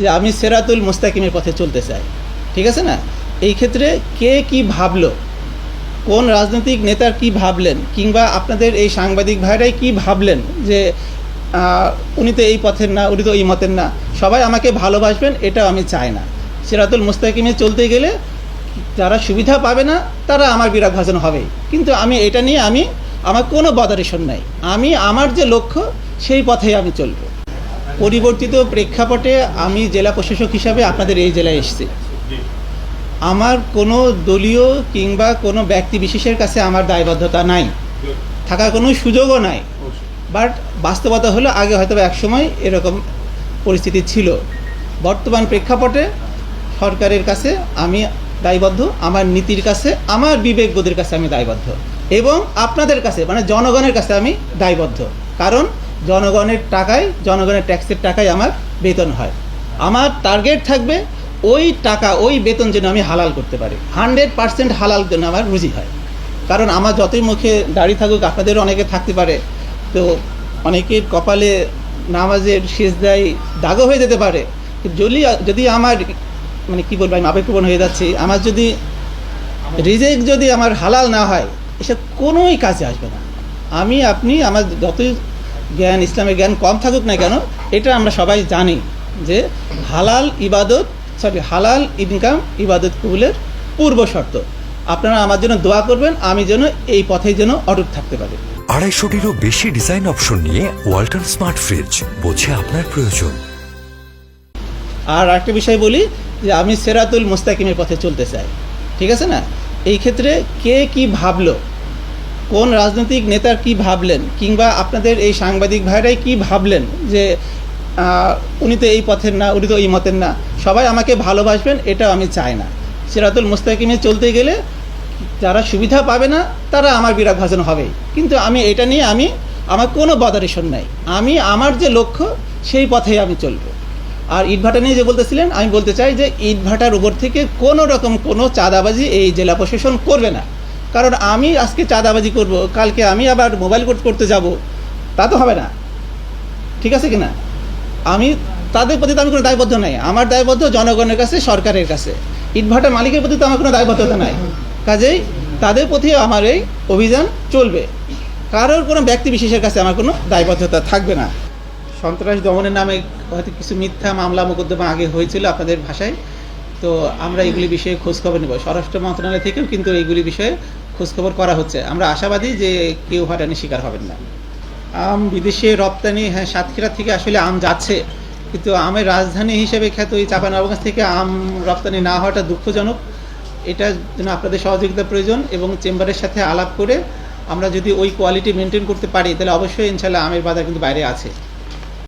যে আমি সেরাতুল মুস্তাকিমের পথে চলতে চাই। ঠিক আছে না? এই ক্ষেত্রে কে কি ভাবলো? কোন রাজনৈতিক নেতার কি ভাবলেন? কিংবা আপনাদের এই সাংবাদিক ভাইরাই কি ভাবলেন? যে উনি তো এই পথের না, উনি তো এই মতের না। সবাই আমাকে ভালোবাসবেন এটা আমি চাই না। সিরাতুল মুস্তাকিমে চলতে গেলে যারা সুবিধা পাবে না, তারা আমার বিরাট ভাজন হবেই কিন্তু আমি এটা নিয়ে আমি, আমার কোনো বদারেশন নাই। আমি, আমার যে লক্ষ্য, সেই পথেই আমি চলব। পরিবর্তিত প্রেক্ষাপটে আমি জেলা প্রশাসক হিসাবে আপনাদের এই জেলায় এসেছি। আমার কোনো দলীয় কিংবা কোনো ব্যক্তি বিশেষের কাছে আমার দায়বদ্ধতা নাই। থাকার কোনো সুযোগও নাই। বাট বাস্তবতা হলো আগে হয়তো এক সময় এরকম পরিস্থিতি ছিল। বর্তমান প্রেক্ষাপটে সরকারের কাছে আমি দায়বদ্ধ আমার নীতির কাছে আমার বিবেকবোধের কাছে আমি দায়বদ্ধ এবং আপনাদের কাছে মানে জনগণের কাছে আমি দায়বদ্ধ। কারণ জনগণের টাকায়, জনগণের ট্যাক্সের টাকায় আমার বেতন হয়। আমার টার্গেট থাকবে ওই টাকা, ওই বেতন যেন আমি হালাল করতে পারি। হান্ড্রেড পার্সেন্ট হালাল যেন আমার রুজি হয়। কারণ আমার যতই মুখে দাড়ি থাকুক, আপনাদেরও অনেকে থাকতে পারে। তো অনেকের কপালে নামাজের শেষ দেয় দাগও হয়ে যেতে পারে। যদি যদি আমার মানে কী বলব, আমি আবেগপ্রবণ হয়ে যাচ্ছি। আমার যদি রিজেক্ট যদি আমার হালাল না হয়, এসব কোনোই কাজে আসবে না। আমি, আপনি আমার যতই জ্ঞান ইসলামের জ্ঞান কম থাকুক না কেন এটা আমরা সবাই জানি যে হালাল ইবাদত সরি হালাল ইনকাম ইবাদত কবুলের পূর্ব শর্ত। আপনারা আমার জন্য দোয়া করবেন আমি যেন এই পথে যেন অটুট থাকতে পারি। আড়াইশোটিরও বেশি ডিজাইন অপশন নিয়ে ওয়াল্টন স্মার্ট ফ্রিজ বোঝে আপনার প্রয়োজন। আর একটা বিষয় বলি যে আমি সেরাতুল মুস্তাকিমের পথে চলতে চাই। ঠিক আছে না? এই ক্ষেত্রে কে কি ভাবলো কোন রাজনৈতিক নেতার কি ভাবলেন? কিংবা আপনাদের এই সাংবাদিক ভাইরাই কি ভাবলেন যে উনি তো এই পথের না, উনি তো এই মতের না, সবাই আমাকে ভালোবাসবেন এটা আমি চাই না। সিরাতুল মুস্তাকিমে চলতে গেলে যারা সুবিধা পাবে না, তারা আমার বিরাট ভাজন হবেই কিন্তু আমি এটা নিয়ে আমি, আমার কোনো বদারেশন নাই। আমি, আমার যে লক্ষ্য, সেই পথেই আমি চলবো। আর ইটভাটা নিয়ে যে বলতেছিলেন, আমি বলতে চাই যে, ইটভাটার উপর থেকে কোনো রকম কোনো চাঁদাবাজি এই জেলা প্রশাসন করবে না। কারণ আমি আজকে চাঁদাবাজি করব, কালকে আমি আবার মোবাইল কোর্ট করতে যাব, তা তো হবে না। ঠিক আছে কি না আমি, তাদের প্রতি তো আমি কোনো দায়বদ্ধ নাই। আমার দায়বদ্ধ জনগণের কাছে, সরকারের কাছে। ইটভাটা মালিকের প্রতি তো আমার কোনো দায়বদ্ধতা নাই। কাজেই তাদের প্রতি আমার এই অভিযান চলবে। কারোর কোনো ব্যক্তি বিশেষের কাছে আমার কোনো দায়বদ্ধতা থাকবে না। সন্ত্রাস দমনের নামে হয়তো কিছু মিথ্যা মামলা, মোকদ্দমা আগে হয়েছিল আপনাদের ভাষায়। তো আমরা এগুলি বিষয়ে খোঁজখবর নেব। স্বরাষ্ট্র মন্ত্রণালয় থেকেও কিন্তু এইগুলি বিষয়ে খোঁজখবর করা হচ্ছে। আমরা আশাবাদী যে কেউ হয়রানি শিকার হবেন না। আম বিদেশে রপ্তানি হ্যাঁ সাতক্ষীরা থেকে আসলে আম যাচ্ছে। কিন্তু আমের রাজধানী হিসেবে খ্যাত এই চাপানবাবগঞ্জ থেকে আম রপ্তানি না হওয়াটা দুঃখজনক। এটা জন্য আপনাদের সহযোগিতা প্রয়োজন এবং চেম্বারের সাথে আলাপ করে আমরা যদি ওই কোয়ালিটি মেনটেন করতে পারি, তাহলে অবশ্যই ইনশাল্লাহ আমের বাজার কিন্তু বাইরে আছে।